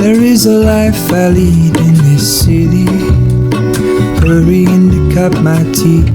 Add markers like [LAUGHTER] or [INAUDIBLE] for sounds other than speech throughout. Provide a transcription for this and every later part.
There is a life I lead in this city. Hurrying to cut my teeth.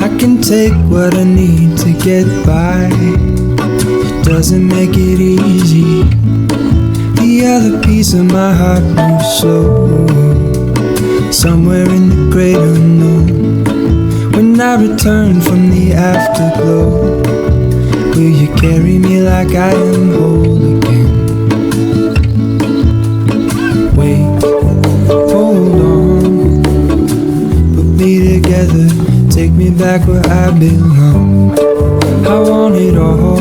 I can take what I need to get by. It doesn't make it easy. The other piece of my heart moves slow. Somewhere in the great unknown. When I return from the afterglow, will you carry me like I am whole again? Together, take me back where I belong. I want it all.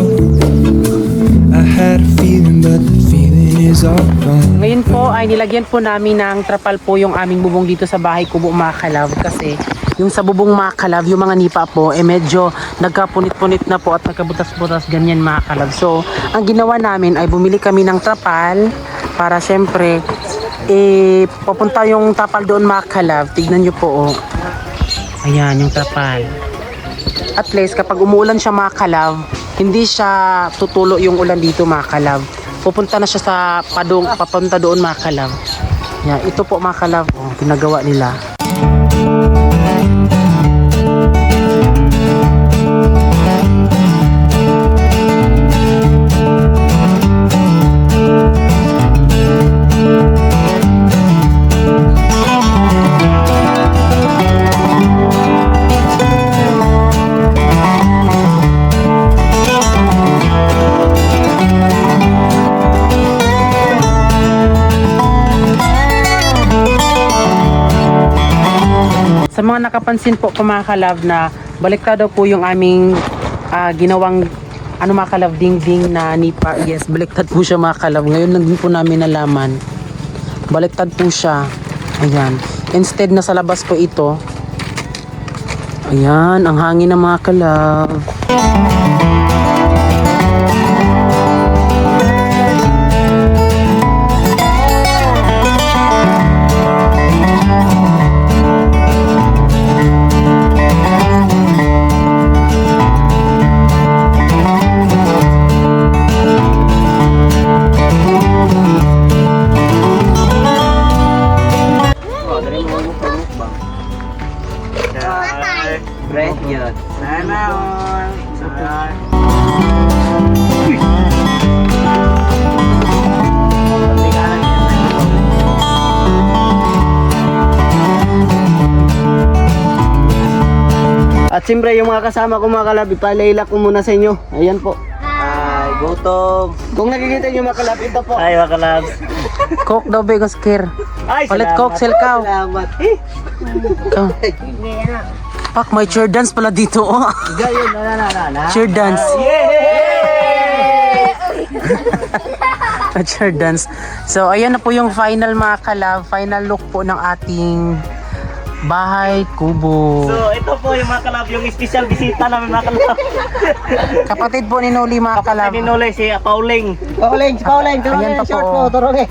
I had a feeling, but the feeling is all gone. Ngayon po ay nilagyan po namin ng trapal po yung aming bubong dito sa bahay kubo mga kalab kasi yung sa bubong mga kalab, yung mga nipa po eh medyo nagkapunit-punit na po at nagkabutas-butas ganyan mga kalab. So, ang ginawa namin ay bumili kami ng trapal para syempre eh papunta yung trapal doon mga kalab. Tignan nyo po oh. Ayan yung trapal. At least kapag umuulan siya mga kalab, hindi siya tutulo yung ulan dito mga kalab. Pupunta na siya sa padong, papunta doon mga kalab. Yeah, ito po mga kalab, oh, ginagawa nila. Sa mga nakapansin po po mga kalab na baliktad daw po yung aming ah, ginawang ano mga kalab ding-ding na nipa. Yes, baliktad po siya mga kalab. Ngayon lang din po namin nalaman. Baliktad po siya. Ayan. Instead na sa labas po ito. Ayan, ang hangin ng mga kalab. Bread yun. Sana all. Sana. At siyempre yung mga kasama ko mga kalab, ipalayla ko muna sa inyo. Ayan po. Ay, gutom. Kung nakikita nyo mga kalab, ito po. Ay, mga kalabs. Coke daw, Vegas Care. Ay, Palit salamat. Coke, Selkaw. Salamat. Eh, Ikaw. Pak, may cheer dance pala dito. Oh. gayon na na na na. cheer dance. Yeah! [LAUGHS] cheer dance. So, ayan na po yung final mga kalab. Final look po ng ating bahay kubo. So, ito po yung mga kalab, yung special bisita namin mga kalab. [LAUGHS] Kapatid po ni Noli mga kalab. Pinuloy si Pauling. Pauling, Pauling, Ayan pa ang short po. mo, turungin.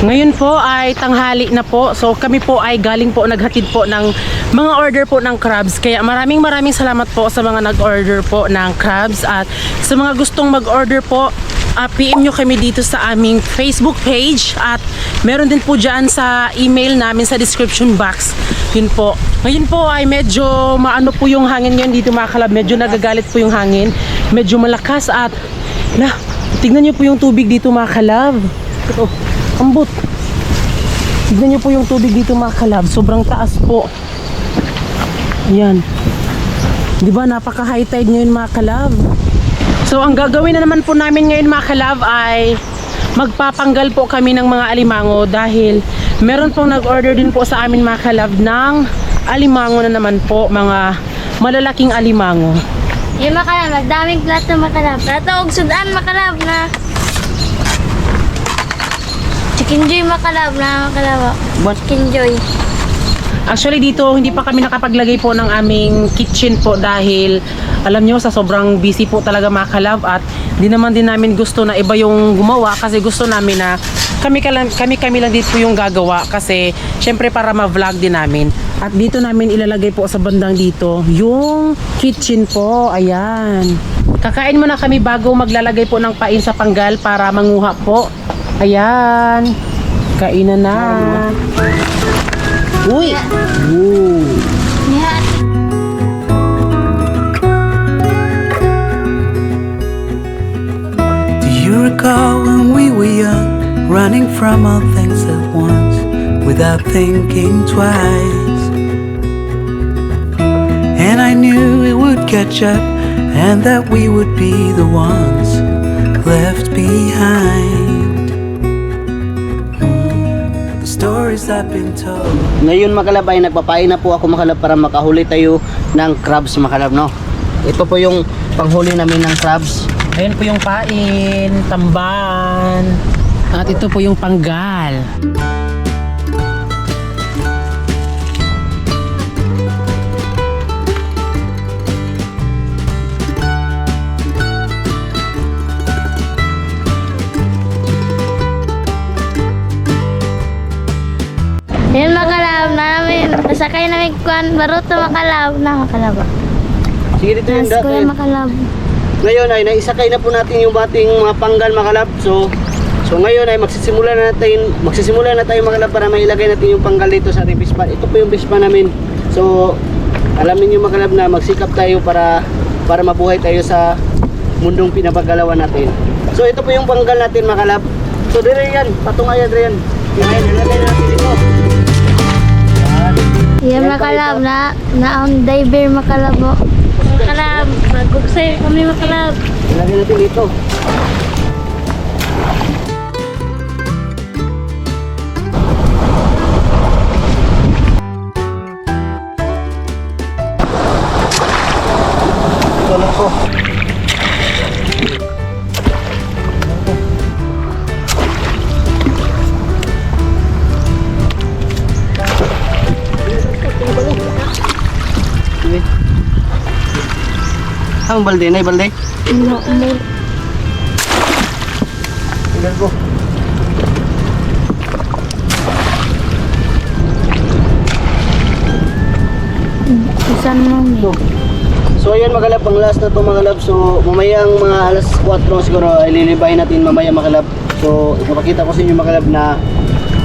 Ngayon po ay tanghali na po. So kami po ay galing po naghatid po ng mga order po ng crabs. Kaya maraming maraming salamat po sa mga nag-order po ng crabs at sa mga gustong mag-order po ah, PM nyo kami dito sa aming Facebook page at meron din po dyan sa email namin sa description box. Yun po. Ngayon po ay medyo maano po yung hangin yun dito mga kalab. Medyo nagagalit po yung hangin. Medyo malakas at na, tignan nyo po yung tubig dito mga kalab. Ito, ambot. Tignan nyo po yung tubig dito mga kalab. Sobrang taas po. Yan. Di ba napaka high tide ngayon mga kalab? So ang gagawin na naman po namin ngayon mga kalab ay magpapanggal po kami ng mga alimango dahil meron pong nag-order din po sa amin mga kalab ng alimango na naman po, mga malalaking alimango. Yung makalab, daming plato makalab. Plato og sudan makalab na. Chicken joy makalab na makalab. Chicken joy. Actually dito hindi pa kami nakapaglagay po ng aming kitchen po dahil alam nyo sa sobrang busy po talaga mga kalab at di naman din namin gusto na iba yung gumawa kasi gusto namin na kami, kami, kami lang din po yung gagawa kasi syempre para ma-vlog din namin. At dito namin ilalagay po sa bandang dito yung kitchen po. Ayan. Kakain muna kami bago maglalagay po ng pain sa panggal para manguha po. Ayan. Kainan na. Uy! Yeah. Do you recall when we were young, running from all things at once, without thinking twice? And I knew it would catch up, and that we would be the ones left behind. Stories I've been told. Ngayon makalab ay nagpapain na po ako makalab para makahuli tayo ng crabs makalab no. Ito po yung panghuli namin ng crabs. Ayan po yung pain, tamban. At ito po yung panggal. Namin. Pasakay namin kuan baruto makalab na makalab. Sige dito yung Nas kuya dati. makalab. Ngayon ay naisakay na po natin yung bating mga panggal makalab. So So ngayon ay magsisimula na natin, magsisimula na tayo makalab para mailagay natin yung panggal dito sa ating pispan. Ito po yung pispan namin. So alamin niyo makalab na magsikap tayo para para mabuhay tayo sa mundong pinapagalawan natin. So ito po yung panggal natin makalab. So dire yan, patungayan dire yan. Yan, natin Yan makalab na na ang diver makalab mo. Makalab, magugsay kami makalab. Ilagay natin dito. Ito na Ang balde, na balde. Tingnan ko. Isan mo So, so ayan mga kalab, ang last na to mga kalab. So mamayang mga alas 4 siguro ay lilibahin natin mamaya mga. So ipapakita ko sa inyo mga na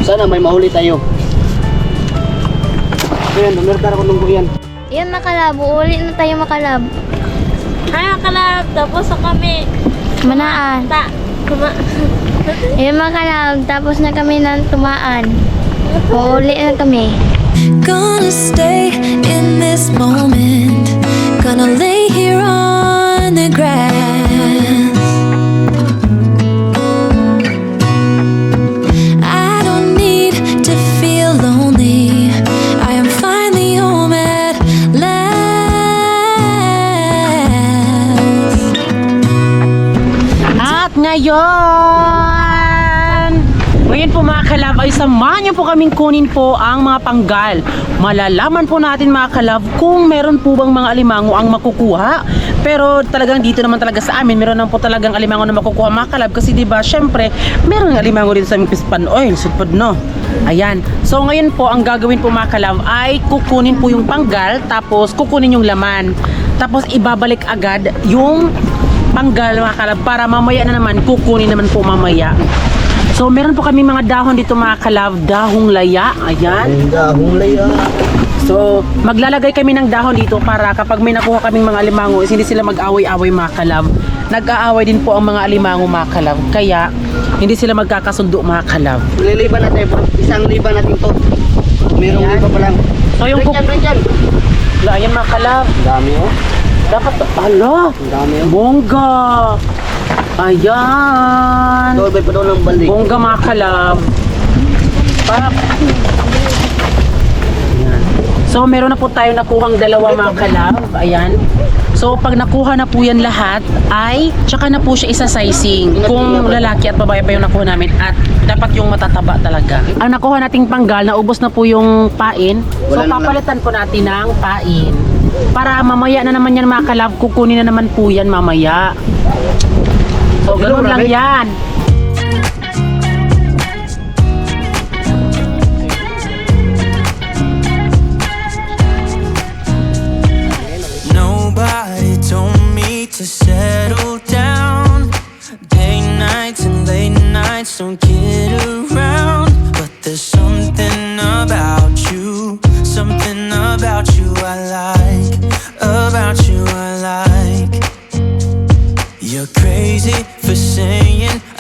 sana may mahuli tayo. So yan, umirtar ako nung yan. Yan makalab, uli na tayo makalab. Ay makalab, tapos na kami. Manaan. Ta. Kuma. [LAUGHS] Yan makalab, tapos na kami ng tumaan. Uli na kami. Gonna stay in this moment. Gonna lay here on the grass. Ngayon, ngayon po mga kalab ay samahan niyo po kaming kunin po ang mga panggal. Malalaman po natin mga kalab kung meron po bang mga alimango ang makukuha. Pero talagang dito naman talaga sa amin, meron naman po talagang alimango na makukuha mga kalab. Kasi di ba syempre, meron ng alimango din sa aming pispan oil, supad no. Ayan. So ngayon po, ang gagawin po mga kalab ay kukunin po yung panggal, tapos kukunin yung laman. Tapos ibabalik agad yung panggal mga kalab para mamaya na naman kukunin naman po mamaya. So meron po kami mga dahon dito mga kalab, dahong laya, ayan. Dahong laya. So maglalagay kami ng dahon dito para kapag may nakuha kaming mga alimango, hindi sila mag-away-away mga kalab. Nag-aaway din po ang mga alimango mga kalab, kaya hindi sila magkakasundo mga kalab. Liliban natin, isang liban natin to. Merong liba pa lang. So yung Bring kuk- yan, bring yan. ayan mga kalab, dami oh. Dapat, ala, Ang dami oh. bongga. Ayan. Doon, pa doon ng balde. Bongga mga kalab. Ayan. So meron na po tayo nakuhang dalawa mga kalab. Ayan. So pag nakuha na po yan lahat ay tsaka na po siya isa-sizing kung lalaki at babae pa yung nakuha namin at dapat yung matataba talaga. Ang nakuha nating panggal, naubos na po yung pain. So Wala na- papalitan po natin ng pain. Para mamaya na naman yan mga kalab, kukunin na naman po yan mamaya. So ganun lang yan.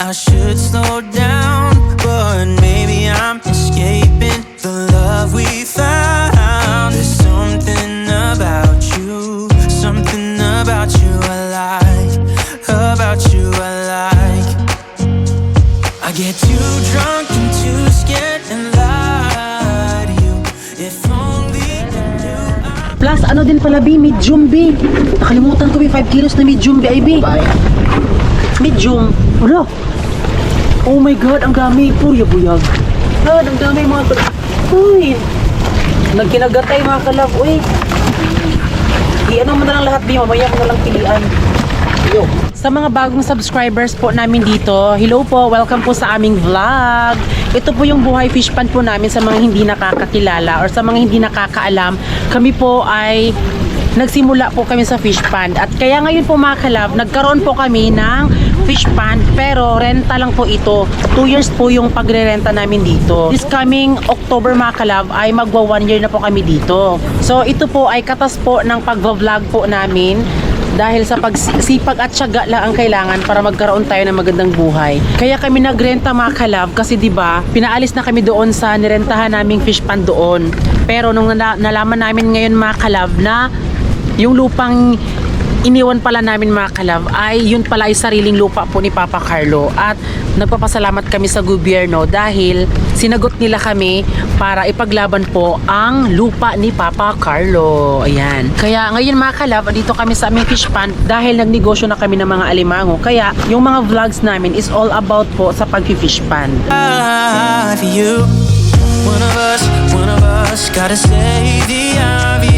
I should slow down, but maybe I'm escaping the love we found. There's something about you, something about you I like, about you I like. I get too drunk and too scared and lie to you. If only you knew I Plus, ano din pala, B, medium, B. Nakalimutan ko, B, 5 kilos na medium, B, ay, B. Medium. Wala. Oh my God, ang dami. Purya buyag. God, ang dami mga tal- Uy. Nagkinagatay mga kalab. Uy. I-ano mo na lang lahat, B. Mamaya mo na lang pilian. Yo. Sa mga bagong subscribers po namin dito, hello po, welcome po sa aming vlog. Ito po yung buhay fish pan po namin sa mga hindi nakakakilala or sa mga hindi nakakaalam. Kami po ay nagsimula po kami sa fish pond at kaya ngayon po mga kalab, nagkaroon po kami ng fish pond pero renta lang po ito. 2 years po yung pagrerenta namin dito. This coming October mga kalab ay magwa 1 year na po kami dito. So ito po ay katas po ng pagva-vlog po namin dahil sa pagsipag at syaga lang ang kailangan para magkaroon tayo ng magandang buhay. Kaya kami nagrenta mga kalab kasi 'di ba, pinaalis na kami doon sa nirentahan naming fish pond doon. Pero nung nala- nalaman namin ngayon mga kalab na yung lupang iniwan pala namin mga kalab ay yun pala ay sariling lupa po ni Papa Carlo at nagpapasalamat kami sa gobyerno dahil sinagot nila kami para ipaglaban po ang lupa ni Papa Carlo. Ayan. Kaya ngayon mga kalab, dito kami sa aming fish pond dahil nagnegosyo na kami ng mga alimango. Kaya yung mga vlogs namin is all about po sa pag-fish pond. One of us, one of us, gotta say the obvious.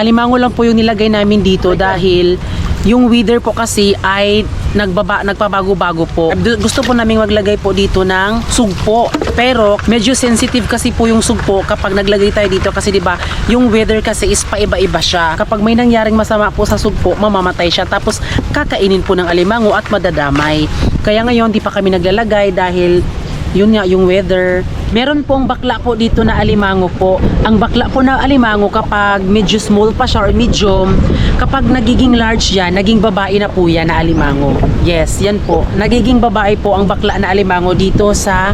Alimango lang po yung nilagay namin dito dahil yung weather po kasi ay nagbaba, nagpabago-bago po. Gusto po namin maglagay po dito ng sugpo. Pero medyo sensitive kasi po yung sugpo kapag naglagay tayo dito kasi 'di ba, yung weather kasi is paiba-iba siya. Kapag may nangyaring masama po sa sugpo, mamamatay siya tapos kakainin po ng alimango at madadamay. Kaya ngayon di pa kami naglalagay dahil yun nga yung weather. Meron pong bakla po dito na alimango po. Ang bakla po na alimango kapag medyo small pa siya or medium, kapag nagiging large yan, naging babae na po yan na alimango. Yes, yan po. Nagiging babae po ang bakla na alimango dito sa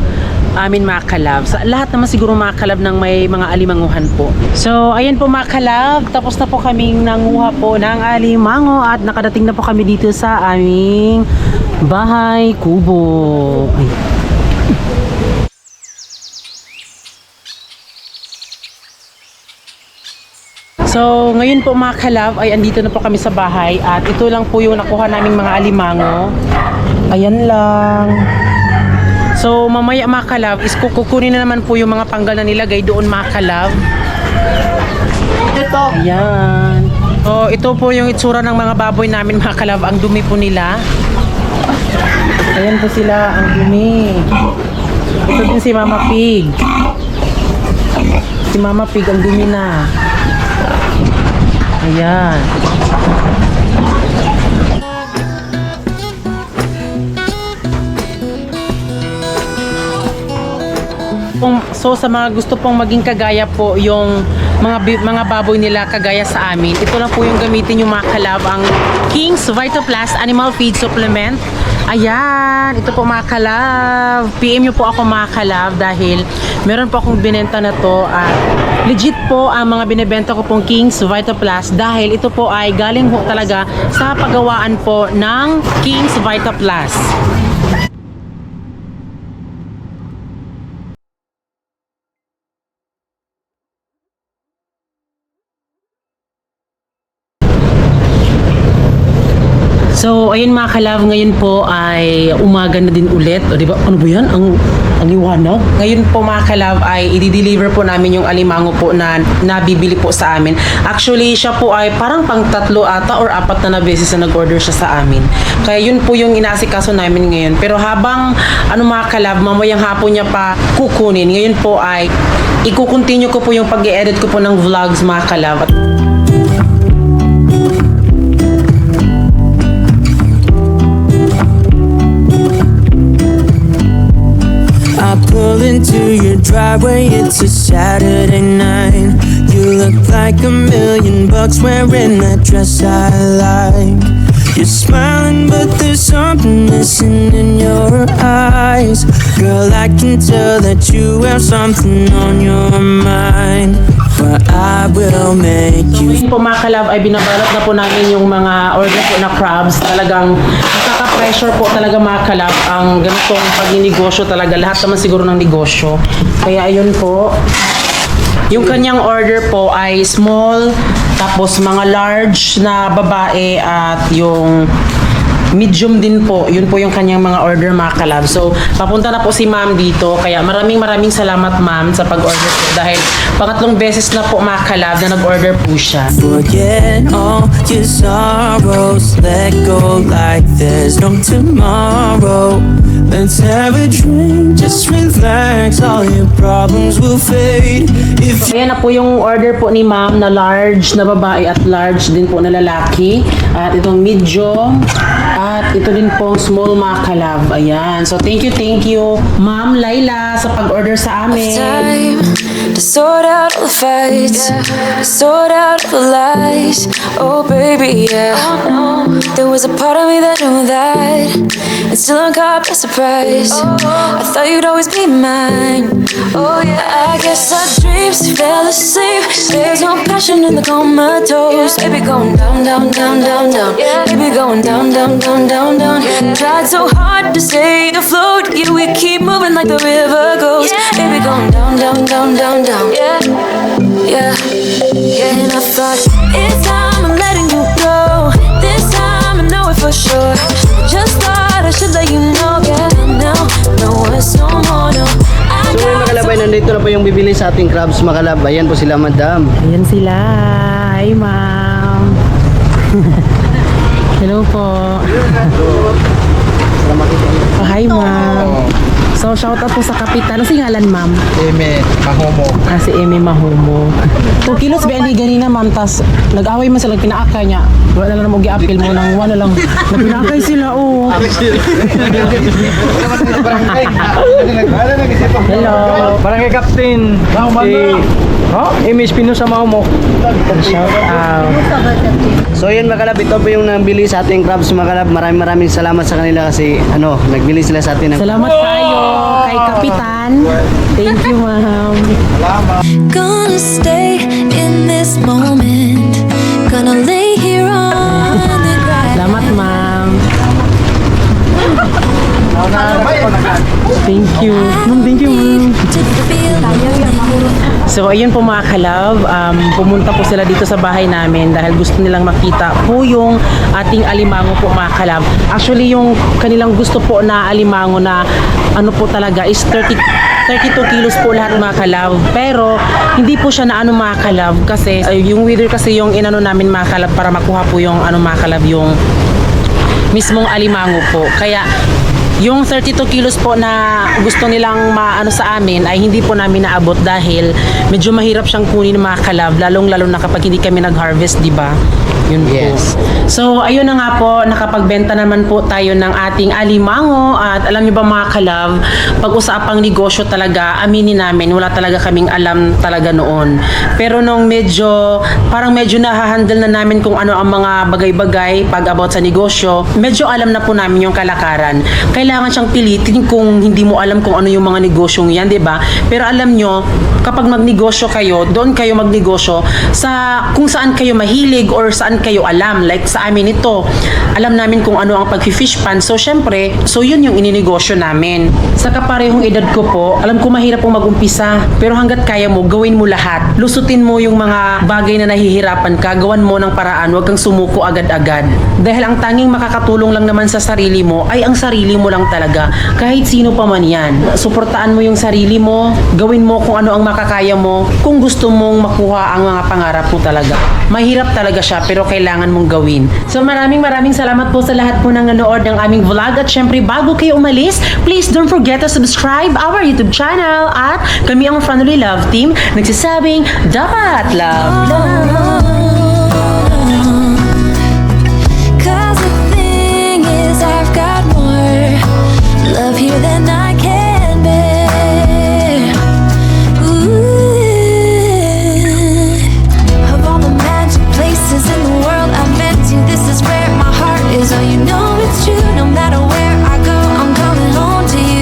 amin mga kalab. Sa lahat naman siguro mga kalab ng may mga alimanguhan po. So, ayan po mga kalab. Tapos na po kaming nanguha po ng alimango at nakadating na po kami dito sa aming bahay kubo. Ay. So, ngayon po mga kalab ay andito na po kami sa bahay at ito lang po yung nakuha naming mga alimango. Ayan lang. So, mamaya mga kalab is kukunin na naman po yung mga panggal na nilagay doon mga kalab. Ito. Ayan. So, ito po yung itsura ng mga baboy namin mga kalab. Ang dumi po nila. Ayan po sila, ang dumi. Ito din si Mama Pig. Si Mama Pig, ang dumi na. Ayan. So sa mga gusto pong maging kagaya po yung mga mga baboy nila kagaya sa amin, ito lang po yung gamitin yung mga kalab ang King's Vitoplast Animal Feed Supplement. Ayan, ito po mga kalab. PM nyo po ako mga kalab dahil meron po akong binenta na to at legit po ang mga binebenta ko pong King's Vitoplast dahil ito po ay galing po talaga sa paggawaan po ng King's Vitoplast. So, ayun mga kalab, ngayon po ay umaga na din ulit. O, di ba? Ano ba yan? Ang, ang liwanag. Ngayon po mga kalab ay i-deliver po namin yung alimango po na nabibili po sa amin. Actually, siya po ay parang pang tatlo ata or apat na na beses na nag-order siya sa amin. Kaya yun po yung inasikaso namin ngayon. Pero habang ano mga kalab, mamayang hapon niya pa kukunin. Ngayon po ay i-continue ko po yung pag-edit ko po ng vlogs mga kalab. At driveway, it's a Saturday night. You look like a million bucks wearing that dress I like. You're smiling, but there's something missing in your eyes. Girl, I can tell that you have something on your mind. But I will make you Ngayon po mga kalab ay binabalot na po namin yung mga order po na crabs. Talagang nakaka-pressure po talaga mga kalab ang ganitong pagninegosyo talaga. Lahat naman siguro ng negosyo. Kaya ayun po. Yung kanyang order po ay small, tapos mga large na babae at yung medium din po. Yun po yung kanyang mga order mga kalab. So, papunta na po si ma'am dito. Kaya maraming maraming salamat ma'am sa pag-order po. Dahil pangatlong beses na po mga kalab na nag-order po siya. forget all your sorrows. Let go like there's no tomorrow. Let's have a drink, just relax. All your problems will fade. If Ayan na po yung order po ni ma'am na large na babae at large din po na lalaki. At itong medium. At ito din po small mga kalab. Ayan. So thank you, thank you. Ma'am Laila sa pag-order sa amin. time to sort out the fights, sort out the lies. Oh, baby, yeah. There was a part of me that knew that, and still I'm caught by surprise. I thought you'd always be mine. Oh, yeah. I guess our dreams fell asleep. There's no passion in the comatose. Baby, going down, down, down, down, down. Baby, going down, down, down, down, down. Tried so hard to stay afloat. Yeah, we keep moving like the river goes. Baby, going down, down, down, down, down. Yeah, yeah, yeah. And I thought it's time I'm letting you go. This time I know it for sure. Nandito na po yung bibili sa ating crabs makalab. Ayan po sila madam. Ayan sila. Hi, ma'am. [LAUGHS] Hello po. Oh, hi, ma'am. So, shout out po sa kapitan. Ano si ngalan, ma'am? Eme, mahomo. Ah, si Amy Mahumo. 2 kilos ba hindi ganina, ma'am? Tas, nag-away man sila, pinaakay niya. Wala na lang mag-i-appeal mo nang wala lang. Napinaakay sila, oh. Hello. Parang kay Captain. Si... Oh, Amy Espinosa Maumo. Shout out. So yun makalab, ito po yung nabili sa ating crabs makalab. Maraming maraming salamat sa kanila kasi ano, nagbili sila sa atin ng Salamat tayo kay Kapitan. Thank you, ma'am. Gonna stay in this moment. Gonna lay here on the grass. Salamat, ma'am. Thank you. Ma'am, thank you, ma'am. So, ayun po mga kalab, um, pumunta po sila dito sa bahay namin dahil gusto nilang makita po yung ating alimango po mga kalab. Actually, yung kanilang gusto po na alimango na ano po talaga is 30 32 kilos po lahat mga kalab. Pero, hindi po siya na ano mga kalab kasi ay, yung wither kasi yung inano namin mga kalab para makuha po yung ano mga kalab yung mismong alimango po. Kaya yung 32 kilos po na gusto nilang maano sa amin ay hindi po namin naabot dahil medyo mahirap siyang kunin mga kalab lalong lalo na kapag hindi kami nag-harvest, di ba? Yun po. Yes. So, ayun na nga po, nakapagbenta naman po tayo ng ating alimango at alam niyo ba mga kalab, pag-usapang negosyo talaga, aminin namin, wala talaga kaming alam talaga noon. Pero nung medyo, parang medyo nahahandle na namin kung ano ang mga bagay-bagay pag about sa negosyo, medyo alam na po namin yung kalakaran. Kailangan siyang pilitin kung hindi mo alam kung ano yung mga negosyong yan, di ba? Pero alam nyo, kapag magnegosyo kayo, doon kayo magnegosyo sa kung saan kayo mahilig or saan kayo alam. Like sa amin ito, alam namin kung ano ang pag-fish pan. So, syempre, so yun yung ininegosyo namin. Sa kaparehong edad ko po, alam ko mahirap pong mag-umpisa. Pero hanggat kaya mo, gawin mo lahat. Lusutin mo yung mga bagay na nahihirapan ka. Gawan mo ng paraan. Huwag kang sumuko agad-agad. Dahil ang tanging makakatulong lang naman sa sarili mo ay ang sarili mo lang talaga. Kahit sino pa man yan. Suportaan mo yung sarili mo. Gawin mo kung ano ang makakaya mo. Kung gusto mong makuha ang mga pangarap mo talaga. Mahirap talaga siya pero kailangan mong gawin. So maraming maraming salamat po sa lahat po ng nanood ng aming vlog. At syempre bago kayo umalis, please don't forget to subscribe our YouTube channel. At kami ang Family Love Team nagsasabing dapat love. love. love here than I